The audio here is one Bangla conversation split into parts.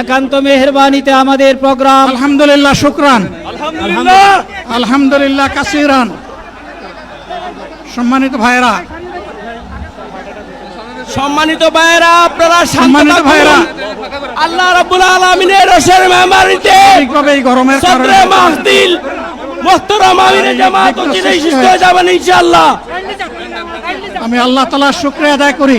একান্ত মেহরবানিতে আমাদের প্রোগ্রাম। আলহামদুলিল্লাহ শুক্রান। আলহামদুলিল্লাহ। কাসিরান। সম্মানিত ভাইরা সম্মানিত ভাইরা আপনারা সম্মানিত ভাইরা। আল্লাহ রাব্বুল আলামিনের রসের মেহমানিতে ঠিকভাবে গরমের কারণে মাহদিল মোহতরম আমিরে জামাত বিঘ্ন চিরেই সুস্থ হয়ে যাবেন ইনশাআল্লাহ। আমি আল্লাহ তালার শুক্রিয়া আদায় করি।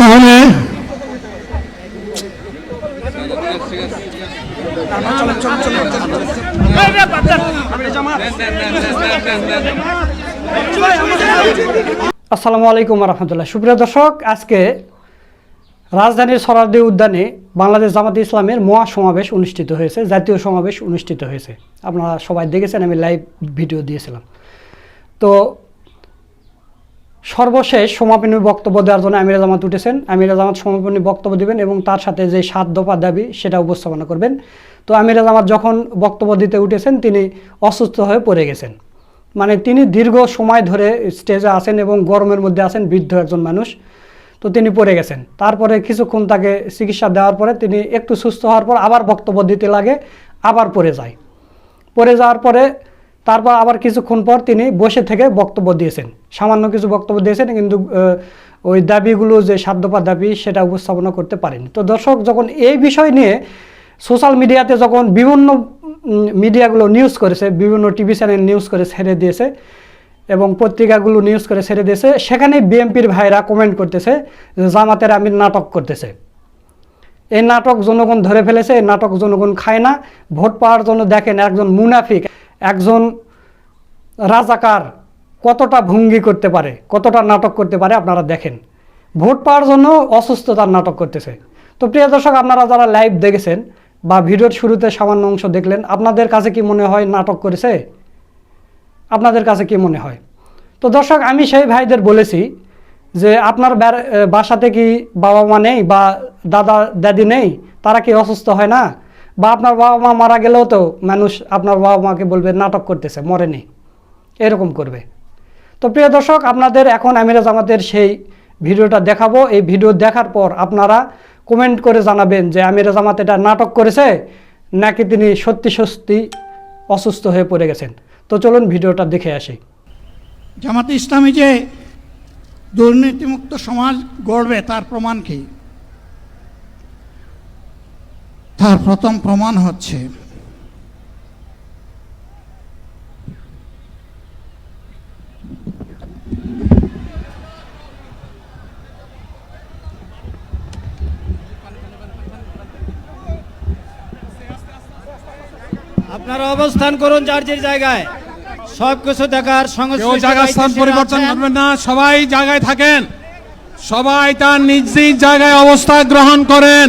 তাহলে আসসালামু আলাইকুম রহমতুল্লাহ। সুপ্রিয় দর্শক, আজকে রাজধানীর সরারদি উদ্যানে বাংলাদেশ জামাত ইসলামের মহা সমাবেশ অনুষ্ঠিত হয়েছে, জাতীয় সমাবেশ অনুষ্ঠিত হয়েছে। আপনারা সবাই দেখেছেন, আমি লাইভ ভিডিও দিয়েছিলাম। তো সর্বশেষ সমাপনী বক্তব্য দেওয়ার জন্য আমিরা জামাত উঠেছেন। আমিরা জামাত সমাপনী বক্তব্য দেবেন এবং তার সাথে যে সাত দফা দাবি সেটা উপস্থাপনা করবেন। তো আমিরা জামাত যখন বক্তব্য দিতে উঠেছেন, তিনি অসুস্থ হয়ে পড়ে গেছেন। মানে তিনি দীর্ঘ সময় ধরে স্টেজে আছেন এবং গরমের মধ্যে আছেন বৃদ্ধ একজন মানুষ। তো তিনি পড়ে গেছেন। তারপরে কিছুক্ষণ তাকে চিকিৎসা দেওয়ার পরে তিনি একটু সুস্থ হওয়ার পর আবার বক্তব্য দিতে লাগে, আবার পড়ে যায়। পড়ে যাওয়ার পরে তারপর আবার কিছুক্ষণ পর তিনি বসে থেকে বক্তব্য দিয়েছেন। সামান্য কিছু বক্তব্য দিয়েছেন, কিন্তু ওই দাবিগুলো যে সাধ্যপা দাবি সেটা উপস্থাপনা করতে পারেনি। তো দর্শক, যখন এই বিষয় নিয়ে সোশ্যাল মিডিয়াতে যখন বিভিন্ন মিডিয়াগুলো নিউজ করেছে, বিভিন্ন টিভি চ্যানেল নিউজ করে ছেড়ে দিয়েছে এবং পত্রিকাগুলো নিউজ করে ছেড়ে দিয়েছে, সেখানে বিএমপির ভাইরা কমেন্ট করতেছে যে জামাতের আমির নাটক করতেছে। এই নাটক জনগণ ধরে ফেলেছে, এই নাটক জনগণ খায় না, ভোট পাওয়ার জন্য দেখেন একজন মুনাফিক। একজন রাজাকার কতটা ভঙ্গি করতে পারে, কতটা নাটক করতে পারে আপনারা দেখেন। ভোট পাওয়ার জন্য অসুস্থতার নাটক করতেছে। তো প্রিয় দর্শক, আপনারা যারা লাইভ দেখেছেন বা ভিডিওর শুরুতে সামান্য অংশ দেখলেন, আপনাদের কাছে কি মনে হয় নাটক করেছে? আপনাদের কাছে কি মনে হয়? তো দর্শক, আমি সেই ভাইদের বলেছি যে আপনার বাসাতে কি বাবা মা নেই বা দাদা দাদি নেই? তারা কি অসুস্থ হয় না? বা আপনার বাবা মা মারা গেলেও তো মানুষ আপনার বাবা মাকে বলবে, নাটক করতেছে, মরেনি। এরকম করবে। তো প্রিয় দর্শক, আপনাদের এখন আমিরা জামাতের সেই ভিডিওটা দেখাবো। এই ভিডিও দেখার পর আপনারা কমেন্ট করে জানাবেন যে আমিরা জামাত এটা নাটক করেছে নাকি তিনি সত্যি সত্যি অসুস্থ হয়ে পড়ে গেছেন। তো চলুন ভিডিওটা দেখে আসি। জামাতে ইসলামী যে দুর্নীতিমুক্ত সমাজ গড়বে তার প্রমাণ কি? তার প্রথম প্রমাণ হচ্ছে আপনারা অবস্থান করুন যার যার জায়গায়। সব কিছু দেখার সংস্কৃতি জায়গা স্থান পরিবর্তন করবেন না সবাই জায়গায় থাকেন। সবাই তার নিজ নিজ জায়গায় অবস্থা গ্রহণ করেন।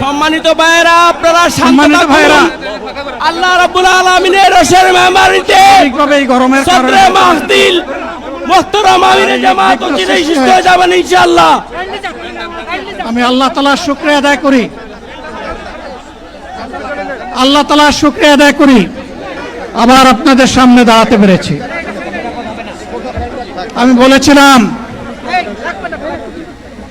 সম্মানিত ভাইয়েরা আপনারা সম্মানিত। ভাইয়েরা। আল্লাহ রাব্বুল আলামিনের রসের মেহমানিতে ঠিকভাবে এই গরমের কারণে মাহদিল মোহতরম আমিরে জামাত ও চিরাই সুস্থ হয়ে যাবেন ইনশাআল্লাহ। আমি আল্লাহ তালার শুক্রিয়া আদায় করি। আল্লাহ তালার শুক্রিয়া আদায় করি। আবার আপনাদের সামনে দাঁড়াতে পেরেছি। আমি বলেছিলাম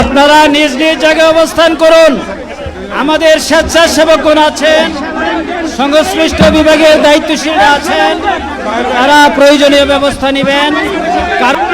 আপনারা নিজ নিজ জায়গায় অবস্থান করুন। আমাদের স্বেচ্ছাসেবকগণ আছেন, সংশ্লিষ্ট বিভাগের দায়িত্বশীলরা আছেন, তারা প্রয়োজনীয় ব্যবস্থা নেবেন। কারণ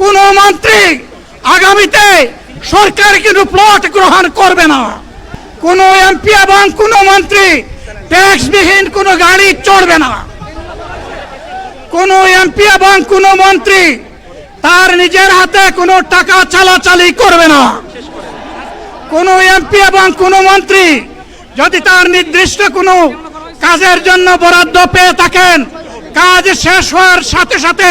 কোন মন্ত্রী আগামীতে সরকার কিন্তু প্লট গ্রহণ করবে না। কোন এমপি এবং কোন মন্ত্রী ট্যাক্সবিহীন কোনো গাড়ি চড়বে না। কোন এমপি এবং কোন মন্ত্রী তার নিজের হাতে কোনো টাকা চালাচালি করবে না। কোন এমপি এবং কোন মন্ত্রী যদি তার নির্দিষ্ট কোনো কাজের জন্য বরাদ্দ পেয়ে থাকেন, কাজ শেষ হওয়ার সাথে সাথে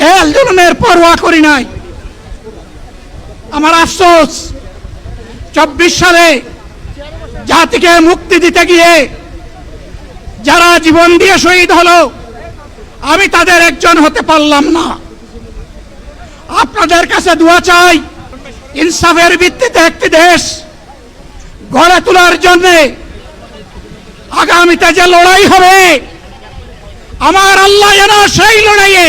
জেল জুলুমের পরোয়া করি নাই। আমার আফসোস, চব্বিশ সালে জাতিকে মুক্তি দিতে গিয়ে যারা জীবন দিয়ে শহীদ হলো, আমি তাদের একজন হতে পারলাম না। আপনাদের কাছে দোয়া চাই, ইনসাফের ভিত্তিতে একটি দেশ গড়ে তোলার জন্যে আগামীতে যে লড়াই হবে, আমার আল্লাহ যেন সেই লড়াইয়ে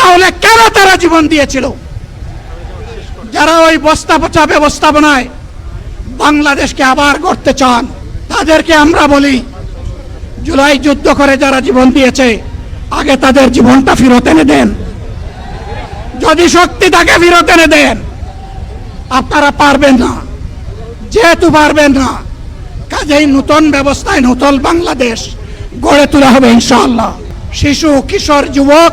তাহলে কেন তারা জীবন দিয়েছিল? যারা ওই বস্তা পচা ব্যবস্থাপনায় বাংলাদেশকে আবার করতে চান, তাদেরকে আমরা বলি, জুলাই যুদ্ধ করে যারা জীবন দিয়েছে, আগে তাদের জীবনটা ফেরত এনে দেন। যদি শক্তি তাকে ফেরত এনে দেন, আপনারা পারবেন না। যেহেতু পারবেন না, কাজেই নতুন ব্যবস্থায় নতুন বাংলাদেশ গড়ে তোলা হবে ইনশাআল্লাহ। শিশু, কিশোর, যুবক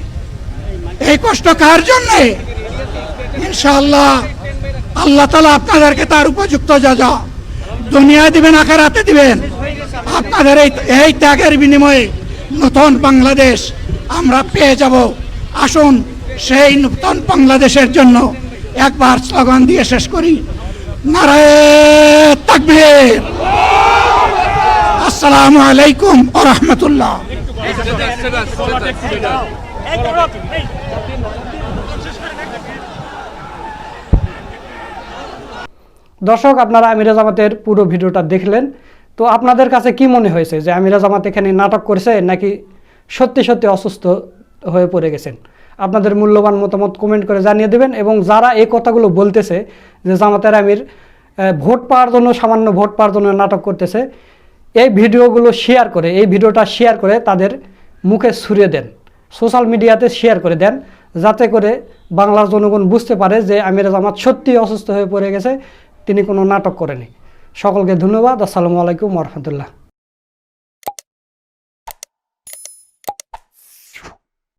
এই কষ্ট কার জন্যে? ইনশাআল্লাহ, আল্লাহ তালা আপনাদেরকে তার উপযুক্ত যা যা দুনিয়ায় দিবেন আকারাতে দিবেন, আপনাদের এই এই ত্যাগের বিনিময়ে নতুন বাংলাদেশ আমরা পেয়ে যাব। আসুন, সেই নতুন বাংলাদেশের জন্য একবার স্লোগান দিয়ে শেষ করি। নারায় আসসালামু আলাইকুম ও রহমতুল্লাহ। দর্শক, আপনারা আমিরা জামাতের পুরো ভিডিওটা দেখলেন। তো আপনাদের কাছে কি মনে হয়েছে যে আমিরা জামাত এখানে নাটক করেছে নাকি সত্যি সত্যি অসুস্থ হয়ে পড়ে গেছেন? আপনাদের মূল্যবান মতামত কমেন্ট করে জানিয়ে দেবেন এবং যারা এই কথাগুলো বলতেছে যে জামাতের আমির ভোট পাওয়ার জন্য, সামান্য ভোট পাওয়ার জন্য নাটক করতেছে, এই ভিডিওগুলো শেয়ার করে, এই ভিডিওটা শেয়ার করে তাদের মুখে ছুঁড়ে দেন। সোশ্যাল মিডিয়াতে শেয়ার করে দেন, যাতে করে বাংলার জনগণ বুঝতে পারে যে আমির জামাত সত্যি অসুস্থ হয়ে পড়ে গেছে। তিনি কোনো নাটক করেনি। সকলকে ধন্যবাদ। আসসালামু আলাইকুম রহমতুল্লাহ।